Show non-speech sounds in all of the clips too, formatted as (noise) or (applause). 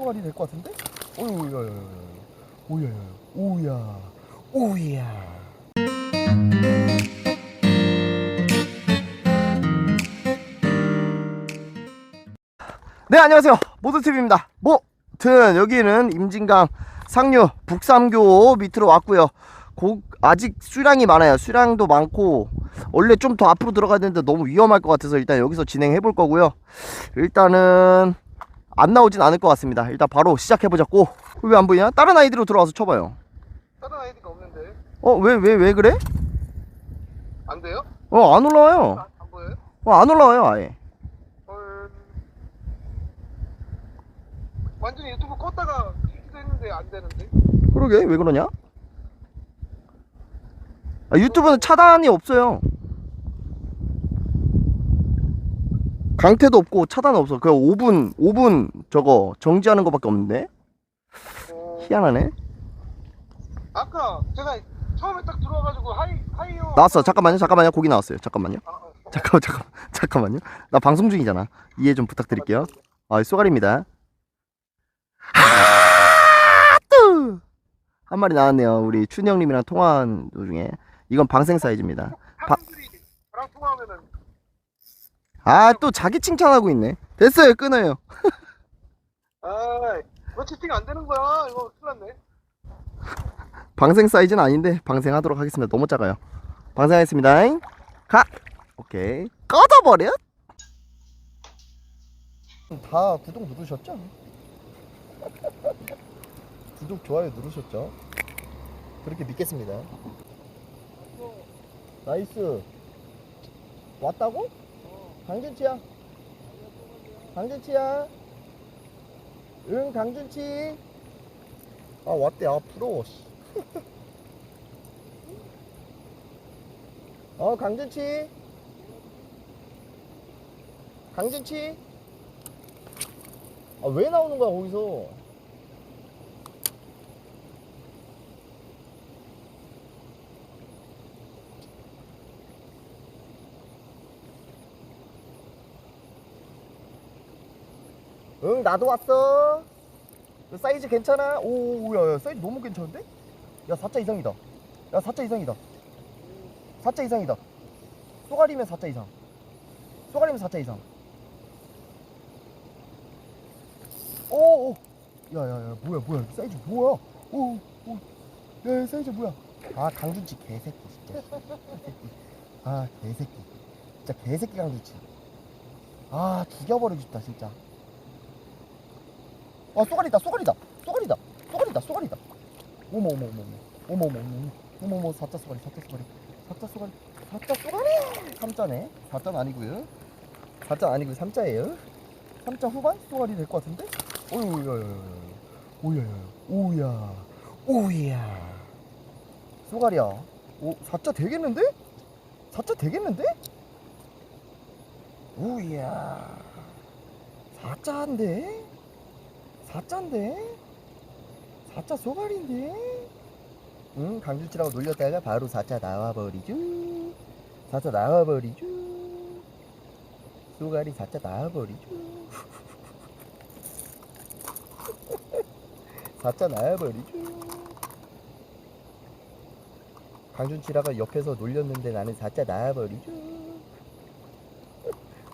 쏘가리 될것 같은데? 오우야, 오우야, 오우야, 오우야. 네, 안녕하세요. 모드TV입니다. 뭐든 여기는 임진강 상류 북삼교 밑으로 왔고요. 고, 아직 수량이 많아요. 수량도 많고 원래 좀 더 앞으로 들어가야 되는데 너무 위험할 것 같아서 일단 여기서 진행해 볼 거고요. 일단은 안 나오진 않을 것 같습니다. 일단 바로 시작해 보자고. 왜 안 보이냐? 다른 아이디로 들어와서 쳐봐요. 다른 아이디가 없는데 어, 왜, 왜, 왜 그래? 안 돼요? 어, 안 올라와요. 아, 안 보여요? 어, 안 올라와요, 아예. 헐 완전히 유튜브 껐다가 했는데 안 되는데 그러게, 왜 그러냐? 아, 유튜브는 차단이 없어요. 강태도 없고 차단 없어. 그냥 5분, 5분 저거 정지하는 거밖에 없는데? 어, 희한하네. 아까 제가 처음에 딱 들어와가지고 하이 하이요 나왔어. 잠깐만요, 잠깐만요. 고기 나왔어요. 잠깐만요. 아, 어. 잠깐만, 잠깐, (laughs) 잠깐만요. 나 방송 중이잖아. 이해 좀 부탁드릴게요. 아, 쏘가리입니다. 하뚜! 한 마리 나왔네요. 우리 춘영님이랑 통화한 도중에. 이건 방생 사이즈입니다. 사람들이 통화하면은 아, 또 자기 칭찬하고 있네. 됐어요, 끊어요. (laughs) 아왜 채팅 안 되는 거야 이거 큰일 났네 방생 사이즈는 아닌데, 방생하도록 하겠습니다. 너무 작아요. 방생하겠습니다. 가! 오케이. 꺼져버려? 다 구독 누르셨죠? (laughs) 구독, 좋아요 누르셨죠? 그렇게 믿겠습니다. 나이스. 왔다고? 강준치야. 강준치야. 응, 강준치. 아, 왔대. 아, 부러워. 씨. 어, 강준치. 강준치. 아, 왜 나오는 거야, 거기서? 응, 나도 왔어. 너 사이즈 괜찮아? 오, 야, 야, 사이즈 너무 괜찮은데? 야, 4자 이상이다. 야, 4자 이상이다. 4자 이상이다. 쏘가리면 4자 이상. 쏘가리면 4자 이상. 오, 오. 야, 야, 야, 뭐야, 뭐야. 사이즈 뭐야? 오, 오. 야, 야, 사이즈 뭐야? 아, 강준치 개새끼, 진짜. 아, 개새끼. 진짜 개새끼 강준치. 아, 죽여버리고 싶다, 진짜. 아, 쏘가리다, 쏘가리다. 쏘가리다. 쏘가리다, 쏘가리다. 어머, 어머, 어머, 어머. 어머, 어머, 어머. 어머, 4자 쏘가리, 4자 쏘가리. 4자 쏘가리. 4자 쏘가리! 3자네. 4자는 아니고요 4자 아니고 3자예요. 3자 후반 쏘가리 될 것 같은데? 어유, 야, 야, 야, 야. 오야, 야, 오야. 쏘가리야. 오, 4자 되겠는데? 4자 되겠는데? 오야. 4자인데? 4자인데? 4자 쏘가리인데? 응, 강준치라고 놀렸다가 바로 4자 나와버리죠. 4자 나와버리죠. 쏘가리 4자 나와버리죠. (laughs) 4자 나와버리죠. 강준치라가 옆에서 놀렸는데 나는 4자 나와버리죠. (laughs)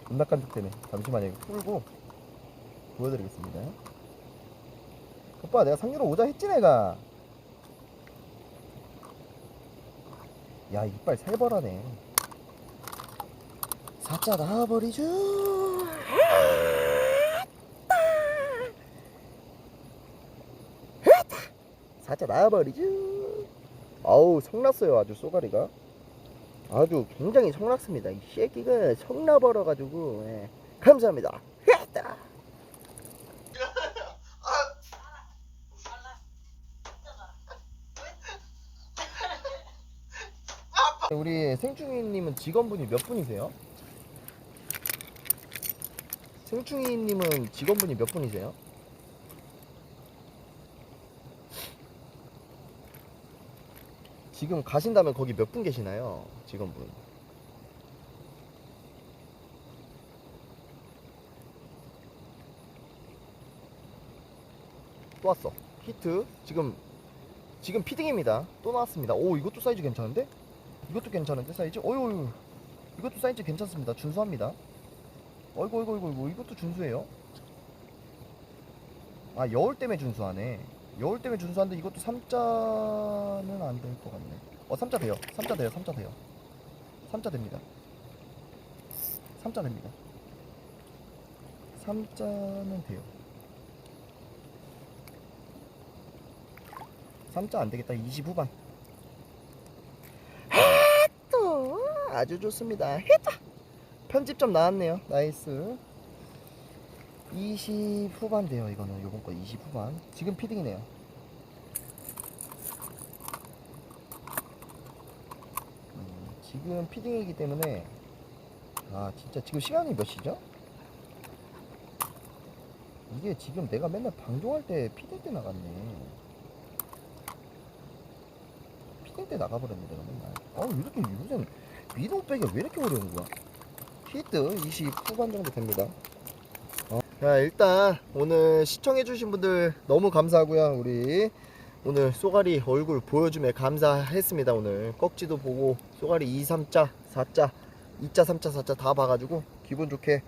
존나 깐죽대네. 잠시만요. 풀고 보여드리겠습니다. 오빠 내가 상류로 오자 했지 내가. 야 이빨 살벌하네. 사자 나와버리죠. 사자 나와버리죠. 아우 성났어요 아주 쏘가리가. 아주 굉장히 성났습니다. 이 새끼가 성나버려가지고 예. 감사합니다 우리 생충이님은 직원분이 몇 분이세요? 생충이님은 직원분이 몇 분이세요? 지금 가신다면 거기 몇 분 계시나요? 직원분. 또 왔어 히트 지금 지금 피딩입니다 또 나왔습니다 오 이것도 사이즈 괜찮은데 이것도 괜찮은데? 사이즈? 어유 이것도 사이즈 괜찮습니다. 준수합니다. 어이구 어이구 어이구 이것도 준수해요? 아 여울 때문에 준수하네. 여울 때문에 준수한데 이것도 3자는 안 될 것 같네. 어 3자 돼요. 3자 돼요. 3자 돼요. 3자 됩니다. 3자 됩니다. 3자는 돼요. 3자 안 되겠다. 20 후반 또 아주 좋습니다. 해자 편집점 나왔네요. 나이스. 20 후반 돼요 이거는. 요번 거 20 후반. 지금 피딩이네요. 음, 지금 피딩이기 때문에 아 진짜 지금 시간이 몇 시죠? 이게 지금 내가 맨날 방송할 때 피딩 때 나갔네. 피딩 때 나가버렸네 내가 맨날. 어 이렇게 요즘 미동 빼기가 왜 이렇게 어려운 거야? 히트 20 후반 정도 됩니다. 어. 자 일단 오늘 시청해주신 분들 너무 감사하고요. 우리 오늘 쏘가리 얼굴 보여주며 감사했습니다 오늘. 꺽지도 보고 쏘가리 2, 3자 4자 2자 3자 4자 다 봐가지고 기분 좋게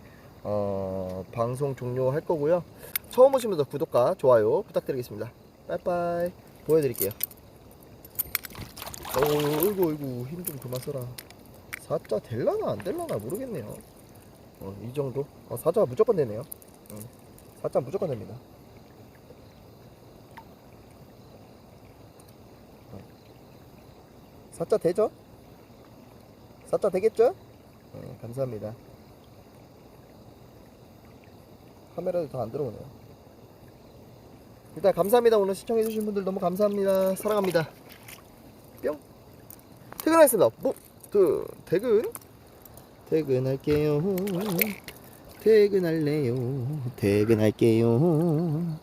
어, 방송 종료할 거고요. 처음 오신 분들 구독과 좋아요 부탁드리겠습니다. 빠이빠이. 보여드릴게요. 어이구 어이구 힘 좀 그만 써라 4자 될라나 안 될라나 모르겠네요 어, 이 정도 어, 4자 무조건 되네요 응. 4자 무조건 됩니다 어. 4자 되죠? 4자 되겠죠? 네, 감사합니다 카메라도 더안 들어오네요 일단 감사합니다 오늘 시청해주신 분들 너무 감사합니다 사랑합니다 뿅 퇴근하겠습니다 뭐? 그 퇴근? 퇴근할게요. 퇴근할래요. 퇴근할게요